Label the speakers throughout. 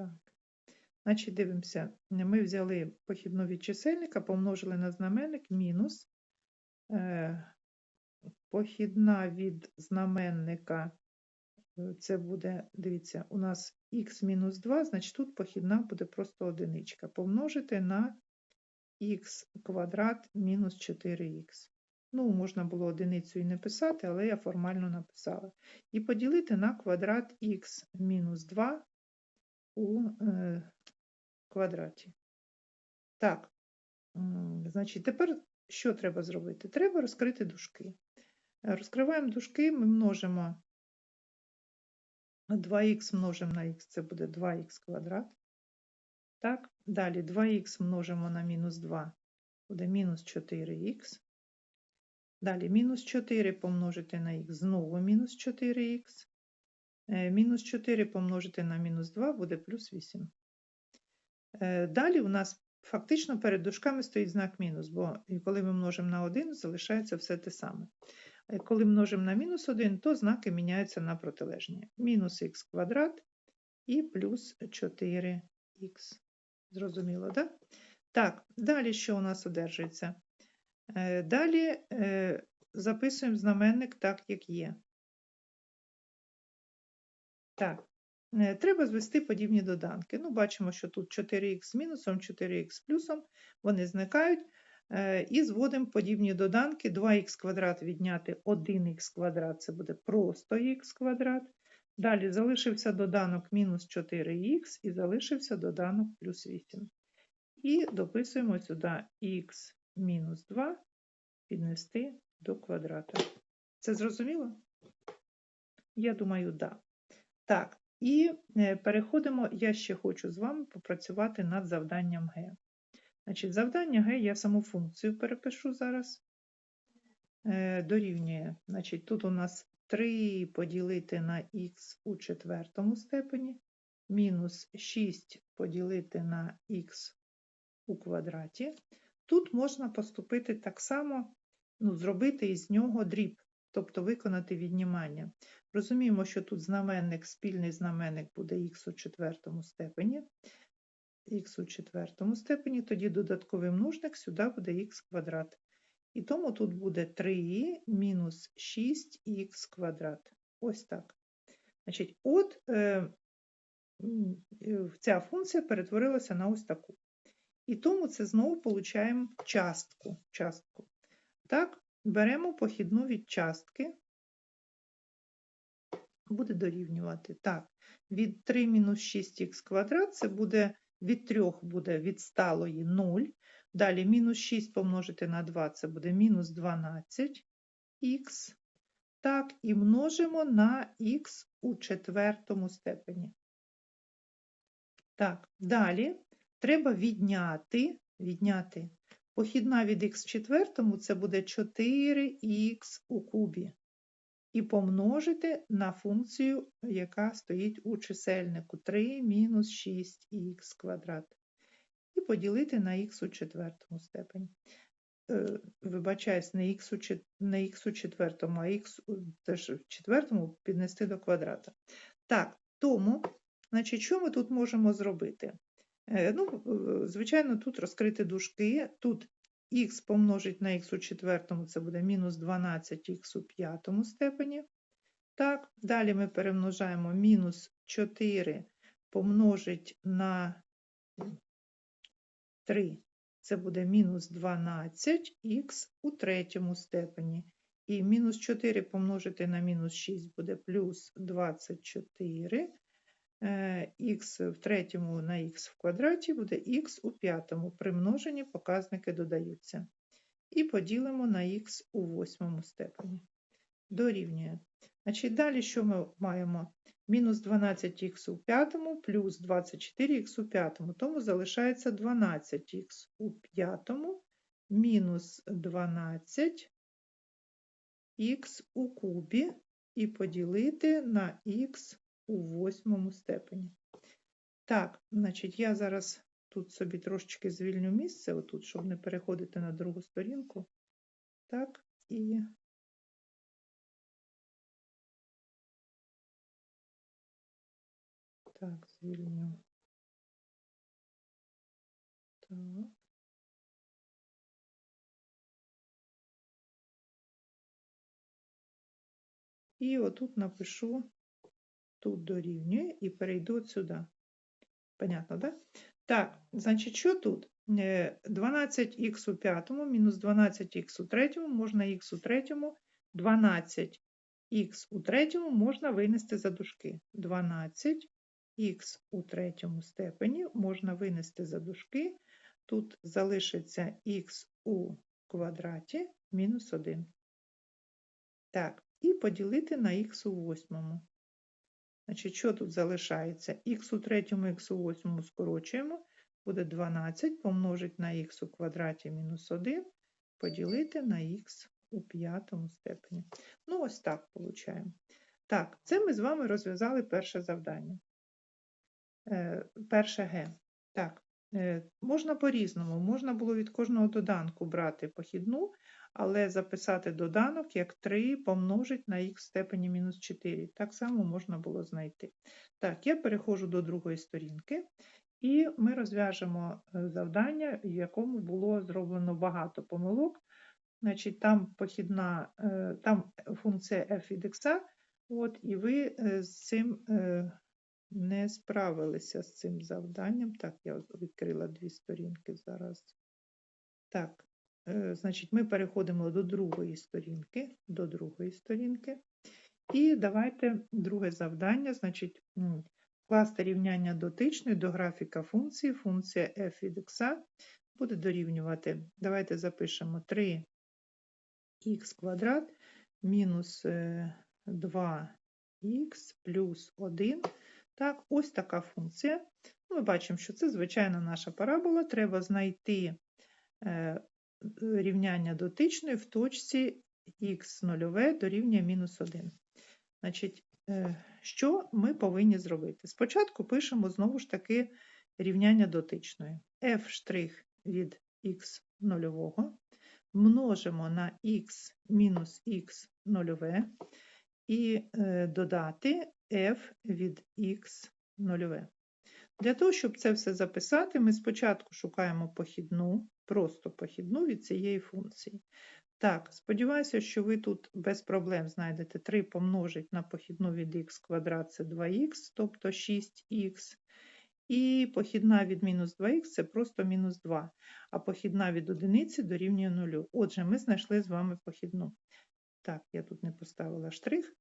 Speaker 1: Так. Значить, дивимося. Ми взяли похідну від чисельника, помножили на знаменник мінус. Е, похідна від знаменника, е, це буде, дивіться, у нас х мінус 2, значить тут похідна буде просто одиничка. Помножити на х квадрат мінус 4х. Ну, можна було одиницю і не писати, але я формально написала. І поділити на квадрат х мінус 2 у квадраті. Так, значить, тепер що треба зробити? Треба розкрити дужки. Розкриваємо дужки, ми множимо 2х множимо на х, це буде 2х квадрат. Так, далі 2х множимо на мінус 2, буде мінус 4х. Далі мінус 4 помножити на х, знову мінус 4х. Е, Мінус 4 помножити на мінус 2 буде плюс 8. Е, Далі у нас фактично перед дужками стоїть знак мінус, бо коли ми множимо на 1, залишається все те саме. Е, Коли множимо на мінус 1, то знаки міняються на протилежні. Мінус х квадрат і плюс 4х. Зрозуміло, так? Так, далі що у нас одержується? Далі записуємо знаменник так, як є. Так, е, треба звести подібні доданки. Ну, бачимо, що тут 4х з мінусом, 4х з плюсом, вони зникають. Е, І зводимо подібні доданки. 2х квадрат відняти 1х квадрат, це буде просто х квадрат. Далі залишився доданок мінус 4х і залишився доданок плюс 8. І дописуємо сюди х мінус 2 піднести до квадрата. Це зрозуміло? Я думаю, да. Так, і е, переходимо, я ще хочу з вами попрацювати над завданням Г. Значить, завдання Г я саму функцію перепишу зараз. Е, Дорівнює. Значить, тут у нас 3 поділити на х у четвертому степені, мінус 6 поділити на х у квадраті. Тут можна поступити так само, ну, зробити із нього дріб, тобто виконати віднімання. Розуміємо, що тут знаменник, спільний знаменник буде х у четвертому степені. х у четвертому степені, тоді додатковий множник сюди буде х квадрат. І тому тут буде 3 мінус 6х квадрат. Ось так. Значить, от е, е, ця функція перетворилася на ось таку. І тому це знову получаємо частку. частку. Так, беремо похідну від частки. Буде дорівнювати. Так, від 3 мінус 6х квадрат це буде від 3 буде від сталої 0. Далі мінус 6 помножити на 2 це буде мінус 12х. Так, і множимо на х у четвертому степені. Так, далі треба відняти, відняти. Похідна від х в четвертому це буде 4х у кубі. І помножити на функцію, яка стоїть у чисельнику 3 мінус 6х квадрат. І поділити на х у четвертому степені. Е, Вибачаюсь, не х у, у четвертому, а х теж в четвертому піднести до квадрата. Так, тому, значить, що ми тут можемо зробити? Е, Ну, е, звичайно, тут розкрити дужки. Тут х помножить на х у четвертому, це буде мінус 12х у п'ятому степені. Так, далі ми перемножаємо мінус 4 помножить на 3. Це буде мінус 12х у третьому степені. І мінус 4 помножити на мінус 6 буде плюс 24. Х в третьому на х в квадраті буде х у п'ятому. При множенні показники додаються. І поділимо на х у восьмому степені. Дорівнює. Значить, далі що ми маємо? Мінус 12х у п'ятому плюс 24х у п'ятому. Тому залишається 12х у п'ятому мінус 12х у кубі і поділити на х у восьмому степені. Так, значить, я зараз тут собі трошечки звільню місце, отут, щоб не переходити на другу сторінку. Так, і так, звільню Так. І отут напишу, тут дорівнює і перейду от сюди. Понятно, да? Так, значить, що тут? Е, 12х у п'ятому мінус 12х у третьому можна х у третьому, 12х у третьому можна винести за дужки. 12х у третьому степені можна винести за дужки. Тут залишиться х у квадраті мінус 1. Так, і поділити на х у восьмому. Значить, що тут залишається? х у третьому, х у восьмому скорочуємо. Буде 12 помножить на х у квадраті мінус 1, поділити на х у п'ятому степені. Ну, ось так получаємо. Так, це ми з вами розв'язали перше завдання. Е, перше Г. Так, е, можна по-різному. Можна було від кожного доданку брати похідну, але записати доданок як 3 помножить на х в степені мінус 4. Так само можна було знайти. Так, я переходжу до другої сторінки, і ми розв'яжемо е, завдання, в якому було зроблено багато помилок. Значить, там похідна, е, там функція f від x, от, і ви е, з цим не справилися з цим завданням. Так, я відкрила дві сторінки зараз. Так, значить, ми переходимо до другої сторінки, до другої сторінки. І давайте друге завдання, значить, Вкласти рівняння дотичної до графіка функції, функція f від x буде дорівнювати. Давайте запишемо 3х квадрат мінус 2х плюс 1. Так, ось така функція. Ми бачимо, що це звичайна наша парабола. Треба знайти е, рівняння дотичної в точці х0 дорівнює мінус 1. Значить, Е, що ми повинні зробити? Спочатку пишемо знову ж таки рівняння дотичної. f' від х нульового множимо на х мінус х нульове і е, додати f від х нульове. Для того, щоб це все записати, ми спочатку шукаємо похідну, просто похідну від цієї функції. Так, сподіваюся, що ви тут без проблем знайдете 3 помножить на похідну від х квадрат це 2х, тобто 6х. І похідна від мінус 2х це просто мінус 2, а похідна від одиниці дорівнює 0. Отже, ми знайшли з вами похідну. Так, я тут не поставила штрих.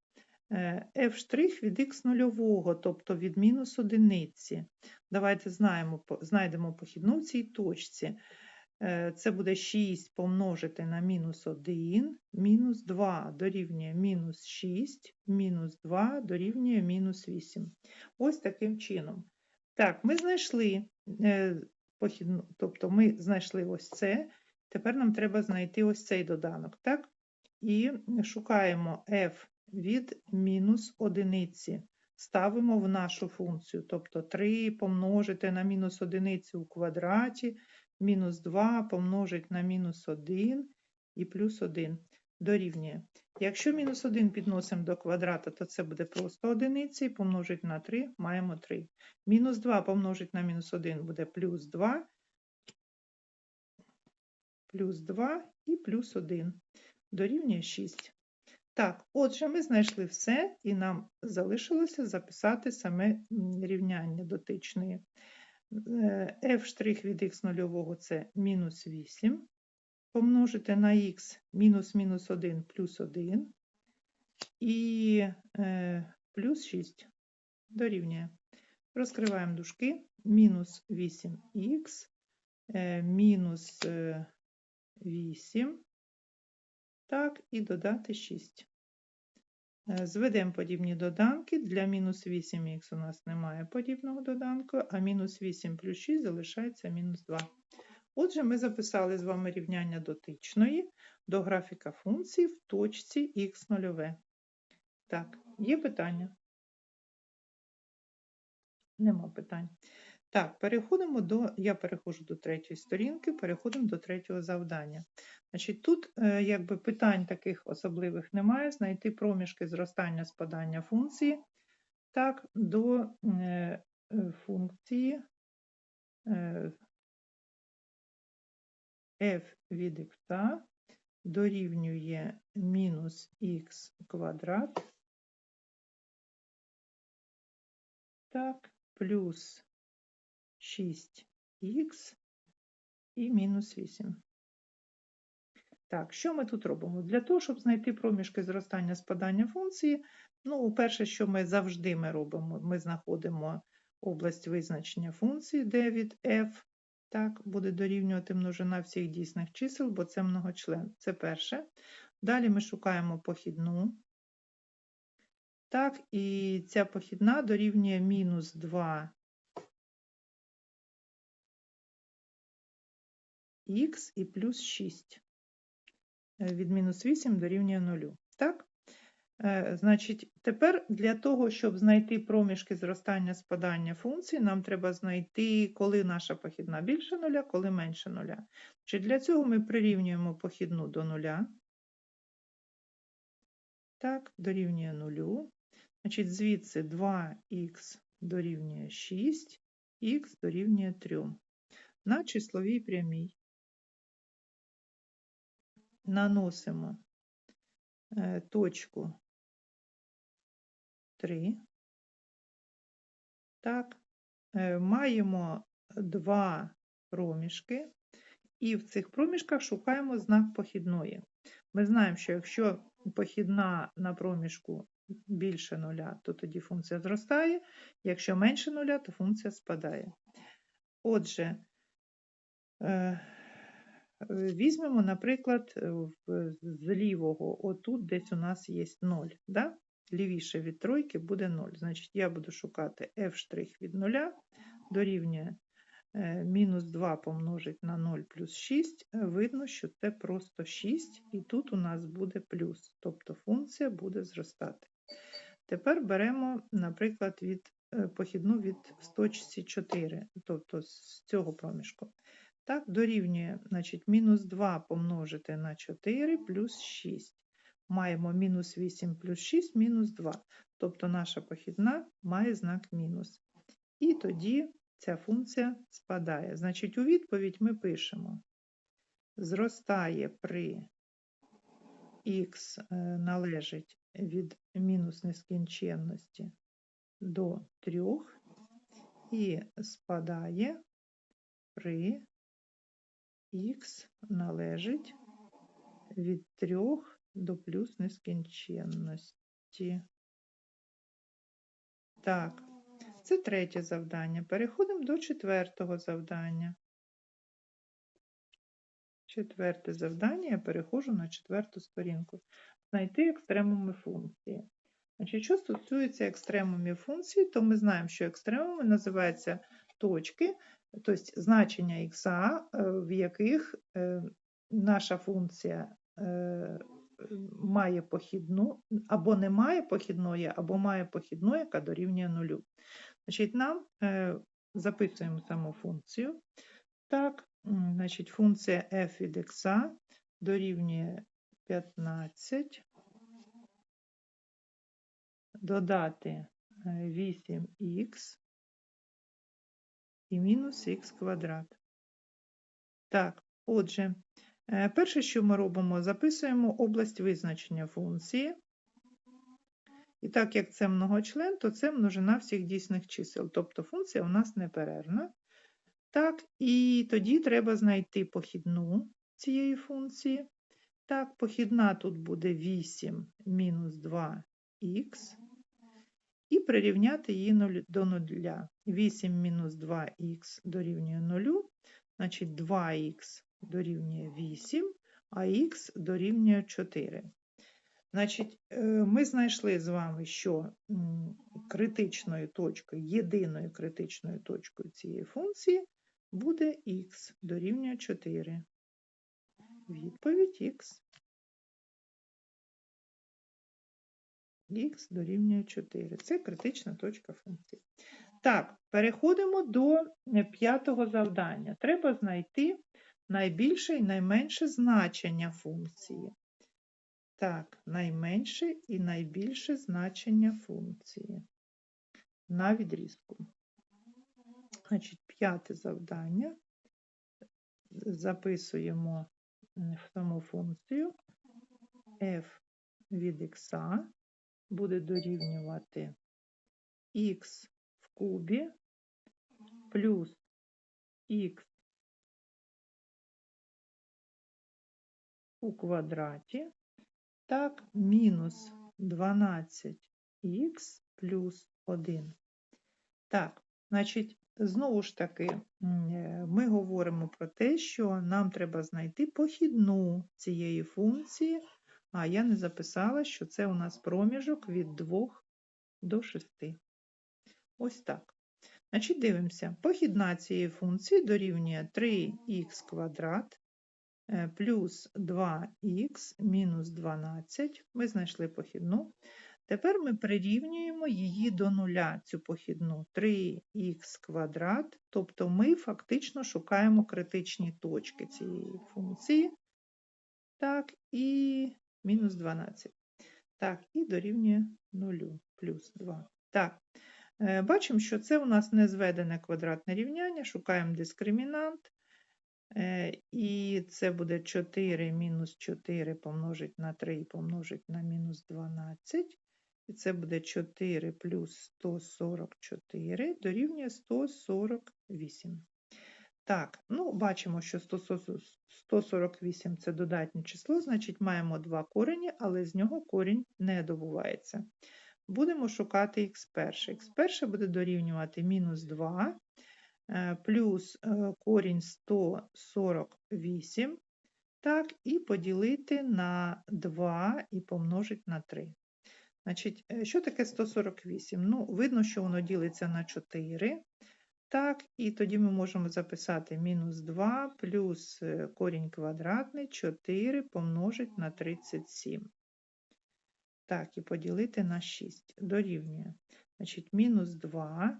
Speaker 1: f' від х нульового, тобто від мінус одиниці. Давайте знаємо, знайдемо похідну в цій точці. Е, це буде 6 помножити на мінус 1, мінус 2 дорівнює мінус 6, мінус 2 дорівнює мінус 8. Ось таким чином. Так, ми знайшли е, похідну, тобто ми знайшли ось це. Тепер нам треба знайти ось цей доданок. так? І шукаємо f від мінус одиниці. Ставимо в нашу функцію, тобто 3 помножити на мінус одиницю у квадраті мінус 2 помножить на мінус 1 і плюс 1 дорівнює. Якщо мінус 1 підносимо до квадрата, то це буде просто одиниця, і помножить на 3 маємо 3. Мінус 2 помножить на мінус 1 буде плюс 2, плюс 2 і плюс 1 дорівнює 6. Так, отже, ми знайшли все, і нам залишилося записати саме рівняння дотичної f' від х нульового це мінус 8. Помножити на х мінус мінус 1 плюс 1 і е, плюс 6 дорівнює. Розкриваємо дужки. Мінус 8х, е, мінус 8, е, так, і додати 6. Е, зведемо подібні доданки. Для мінус 8х у нас немає подібного доданку, а мінус 8 плюс 6 залишається мінус 2. Отже, ми записали з вами рівняння дотичної до графіка функції в точці х0. Так, є питання? Нема питань. Так, переходимо до, я переходжу до третьої сторінки, переходимо до третього завдання. Значить, Тут е, якби питань таких особливих немає, знайти проміжки зростання спадання функції так, до е, е, функції f від x дорівнює мінус х квадрат. Так, плюс 6х і мінус 8. Так, що ми тут робимо? Для того, щоб знайти проміжки зростання спадання функції, ну, перше, що ми завжди ми робимо, ми знаходимо область визначення функції, де від f так, буде дорівнювати множина всіх дійсних чисел, бо це многочлен. Це перше. Далі ми шукаємо похідну. Так, і ця похідна дорівнює мінус 2 х і плюс 6. Е, від мінус 8 дорівнює 0. Так? Е, значить, тепер для того, щоб знайти проміжки зростання спадання функцій, нам треба знайти, коли наша похідна більше нуля, коли менше нуля. Чи для цього ми прирівнюємо похідну до нуля. Так, дорівнює нулю. Значить, звідси 2х дорівнює 6, х дорівнює 3. На числовій прямій наносимо е, точку 3. Так, е, маємо два проміжки, і в цих проміжках шукаємо знак похідної. Ми знаємо, що якщо похідна на проміжку більше нуля, то тоді функція зростає, якщо менше нуля, то функція спадає. Отже, е, візьмемо, наприклад, з лівого, отут десь у нас є 0. Да? лівіше від тройки буде 0. Значить, я буду шукати f' від 0 дорівнює е, мінус 2 помножить на 0 плюс 6. Видно, що це просто 6, і тут у нас буде плюс, тобто функція буде зростати. Тепер беремо, наприклад, від е, похідну від 104, тобто з цього проміжку. Так, дорівнює значить, мінус 2 помножити на 4 плюс 6 маємо мінус 8 плюс 6 мінус 2. Тобто наша похідна має знак мінус. І тоді ця функція спадає. Значить, у відповідь ми пишемо: зростає при х е, належить від мінус нескінченності до 3 і спадає при х належить від 3 до плюс нескінченності. Так, це третє завдання. Переходимо до четвертого завдання. Четверте завдання, я переходжу на четверту сторінку. Знайти екстремуми функції. Значить, Що стосується екстремумів функції, то ми знаємо, що екстремуми називаються точки, тобто значення х, е, в яких е, наша функція е, має похідну, або не має похідної, або має похідну, яка дорівнює нулю. Значить, нам е, записуємо саму функцію. Так, значить, функція f від x дорівнює 15, додати 8х е, і мінус х квадрат. Так, отже, Е, перше, що ми робимо, записуємо область визначення функції. І так як це многочлен, то це множина всіх дійсних чисел. Тобто функція у нас неперервна. Так, і тоді треба знайти похідну цієї функції. Так, похідна тут буде 8 мінус 2х. І прирівняти її до 0. 8 мінус 2х дорівнює 0, значить 2х дорівнює 8, а х дорівнює 4. Значить, е, ми знайшли з вами, що критичною точкою, єдиною критичною точкою цієї функції буде х дорівнює 4. Відповідь х. Х дорівнює 4. Це критична точка функції. Так, переходимо до п'ятого завдання. Треба знайти найбільше і найменше значення функції. Так, найменше і найбільше значення функції на відрізку. Значить, п'яте завдання. записуємо саму функцію f від x буде дорівнювати x в кубі плюс x у квадраті, так, мінус 12х плюс 1. Так, значить, знову ж таки, е, ми говоримо про те, що нам треба знайти похідну цієї функції, а я не записала, що це у нас проміжок від 2 до 6. Ось так. Значить, дивимося. Похідна цієї функції дорівнює 3х квадрат е, плюс 2х мінус 12. Ми знайшли похідну. Тепер ми прирівнюємо її до нуля, цю похідну 3х квадрат, тобто ми фактично шукаємо критичні точки цієї функції. Так, і мінус 12. Так, і дорівнює 0 плюс 2. Так, е, бачимо, що це у нас незведене квадратне рівняння, шукаємо дискримінант. Е, І це буде 4 мінус 4 помножить на 3 помножить на мінус 12. І це буде 4 плюс 144 дорівнює 148. Так, ну, бачимо, що 148 це додатнє число, значить маємо два корені, але з нього корінь не добувається. Будемо шукати х перше. х перше буде дорівнювати мінус 2 е, плюс е, корінь 148, так, і поділити на 2 і помножити на 3. Значить, е, що таке 148? Ну, видно, що воно ділиться на 4. Так, і тоді ми можемо записати мінус 2 плюс е, корінь квадратний 4 помножить на 37. Так, і поділити на 6. Дорівнює. Значить, мінус 2.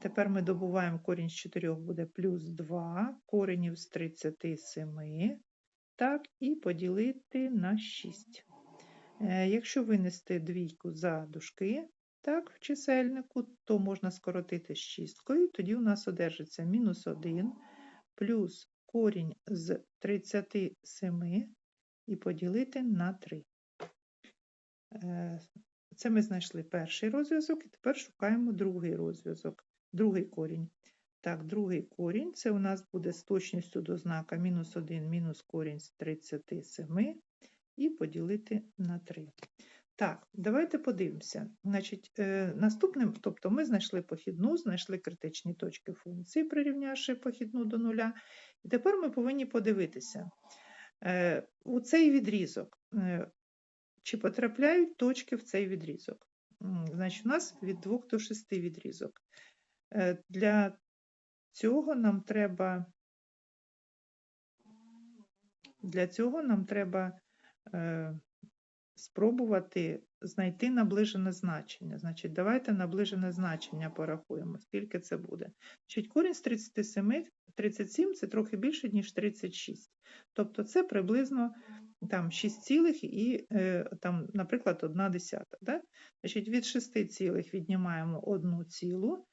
Speaker 1: Тепер ми добуваємо корінь з 4 буде плюс 2, коренів з 37. Так, і поділити на 6. Е, Якщо винести двійку за дужки, так, в чисельнику, то можна скоротити з шісткою, тоді у нас одержиться мінус 1 плюс корінь з 37 і поділити на 3. Е, Це ми знайшли перший розв'язок, і тепер шукаємо другий розв'язок, другий корінь. Так, другий корінь це у нас буде з точністю до знака мінус 1 мінус корінь з 37 і поділити на 3. Так, давайте подивимося. Значить, е, Наступним, тобто ми знайшли похідну, знайшли критичні точки функції, прирівнявши похідну до нуля. І тепер ми повинні подивитися е, у цей відрізок, е, чи потрапляють точки в цей відрізок. Значить, у нас від 2 до 6 відрізок. Е, Для цього нам треба для цього нам треба е, спробувати знайти наближене значення. Значить, давайте наближене значення порахуємо, скільки це буде. Значить, корінь з 37, 37 це трохи більше, ніж 36. Тобто це приблизно там 6 цілих і, е, там, наприклад, 1 десята. Да? Значить, від 6 цілих віднімаємо 1 цілу,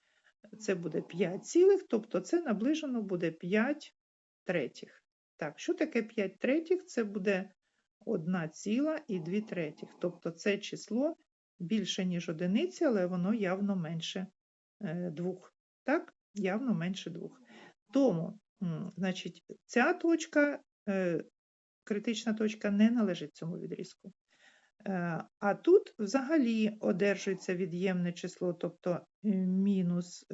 Speaker 1: це буде 5 цілих, тобто це наближено буде 5 третіх. Так, що таке 5 третіх? Це буде 1 ціла і 2 третіх. Тобто це число більше, ніж одиниці, але воно явно менше 2. Так, явно менше 2. Тому, значить, ця точка, е, критична точка не належить цьому відрізку. Е, А тут взагалі одержується від'ємне число, тобто е, мінус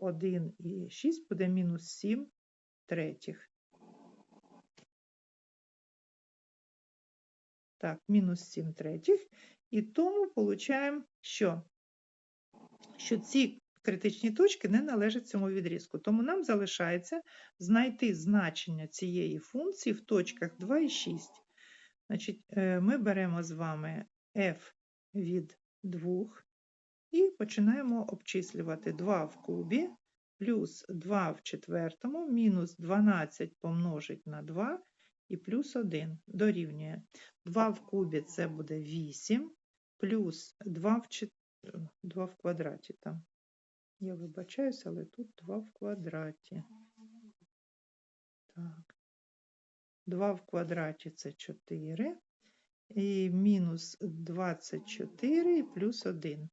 Speaker 1: 1 і 6 буде мінус 7 третіх. Так, мінус 7 третіх. І тому получаємо, що? що ці критичні точки не належать цьому відрізку. Тому нам залишається знайти значення цієї функції в точках 2 і 6. Значить, е, ми беремо з вами f від 2 і починаємо обчислювати 2 в кубі плюс 2 в четвертому мінус 12 помножить на 2 і плюс 1 дорівнює. 2 в кубі це буде 8, плюс 2 в, чет... 2 в квадраті там. Я вибачаюся, але тут 2 в квадраті. Так. 2 в квадраті це 4. І мінус 24 і плюс 1.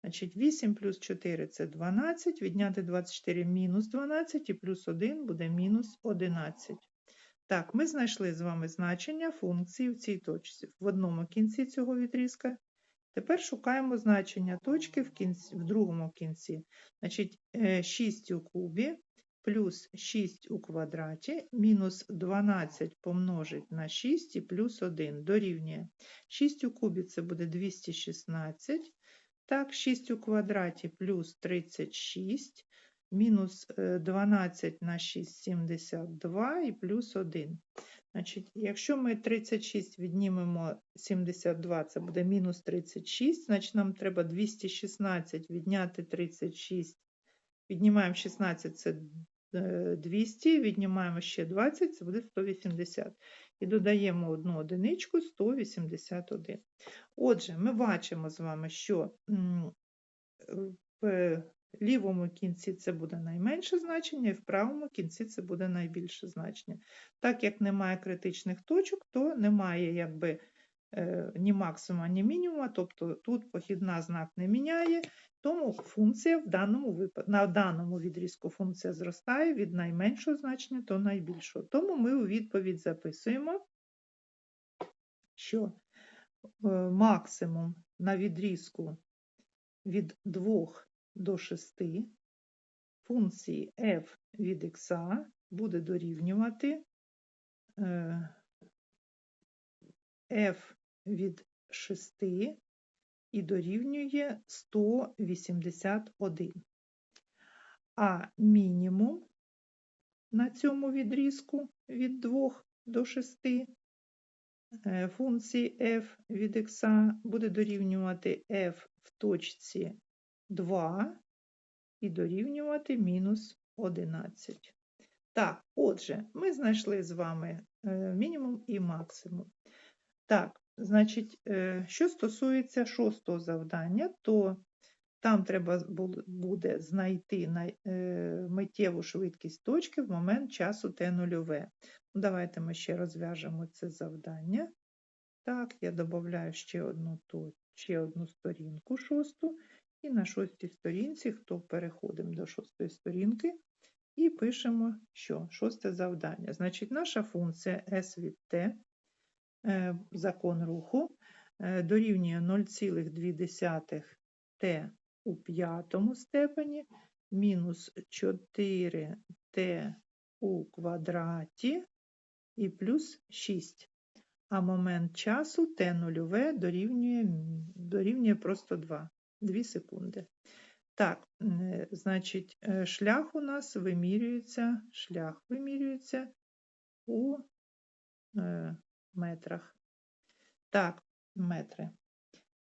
Speaker 1: Значить, 8 плюс 4 це 12. Відняти 24 мінус 12 і плюс 1 буде мінус 11. Так, ми знайшли з вами значення функції в цій точці в одному кінці цього відрізка. Тепер шукаємо значення точки в, кінці, в другому кінці. Значить, е, 6 у кубі плюс 6 у квадраті мінус 12 помножить на 6 і плюс 1 дорівнює. 6 у кубі це буде 216. Так, 6 у квадраті плюс 36, мінус е, 12 на 6 – 72 і плюс 1. Значить, якщо ми 36 віднімемо 72, це буде мінус 36, значить нам треба 216 відняти 36. Віднімаємо 16, це е, 200, віднімаємо ще 20, це буде 180. І додаємо одну одиничку 181. Отже, ми бачимо з вами, що в лівому кінці це буде найменше значення, і в правому кінці це буде найбільше значення. Так як немає критичних точок, то немає якби е, ні максимума, ні мінімума, тобто тут похідна знак не міняє, тому функція в даному випадку, на даному відрізку функція зростає від найменшого значення до найбільшого. Тому ми у відповідь записуємо, що е, максимум на відрізку від 2 до 6 функції f від x буде дорівнювати е, f від 6 і дорівнює 181. А мінімум на цьому відрізку від 2 до 6 е, функції f від x буде дорівнювати f в точці 2 і дорівнювати мінус 11. Так, отже, ми знайшли з вами е, мінімум і максимум. Так, значить, е, що стосується шостого завдання, то там треба буде знайти е, миттєву швидкість точки в момент часу Т0. Ну, давайте ми ще розв'яжемо це завдання. Так, я додаю ще одну, ще одну сторінку шосту. І на шостій сторінці, хто переходимо до шостої сторінки, і пишемо, що шосте завдання. Значить, наша функція S від T, е, закон руху, е, дорівнює 0,2 t у п'ятому степені мінус 4t у квадраті і плюс 6. А момент часу t0 дорівнює, дорівнює просто 2. 2 секунди. Так, е, значить, е, шлях у нас вимірюється, шлях вимірюється у е, метрах. Так, метри.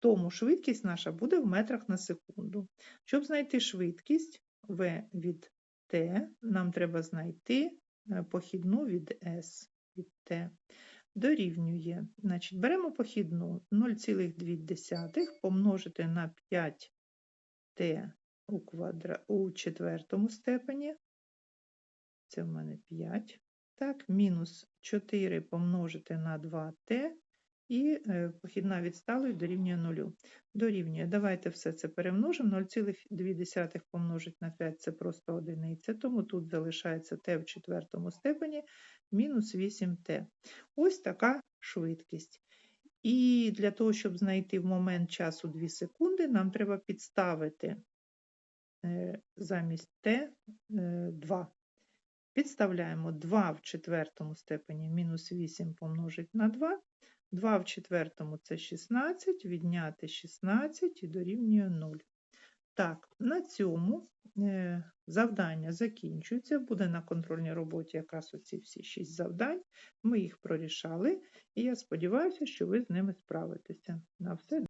Speaker 1: Тому швидкість наша буде в метрах на секунду. Щоб знайти швидкість V від T, нам треба знайти похідну від S від T дорівнює. Значить, Беремо похідну 0,2 помножити на 5t у, квадра... у четвертому степені. Це в мене 5. Так, мінус 4 помножити на 2t і е, похідна відсталої дорівнює 0. Дорівнює. Давайте все це перемножимо. 0,2 помножити на 5 це просто одиниця, тому тут залишається t в четвертому степені мінус 8t. Ось така швидкість. І для того, щоб знайти в момент часу 2 секунди, нам треба підставити е, замість t 2. Е, Підставляємо 2 в четвертому степені мінус 8 помножить на 2. 2 в четвертому це 16, відняти 16 і дорівнює 0. Так, на цьому е, завдання закінчується. Буде на контрольній роботі якраз оці всі 6 завдань. Ми їх прорішали, і я сподіваюся, що ви з ними справитеся. На все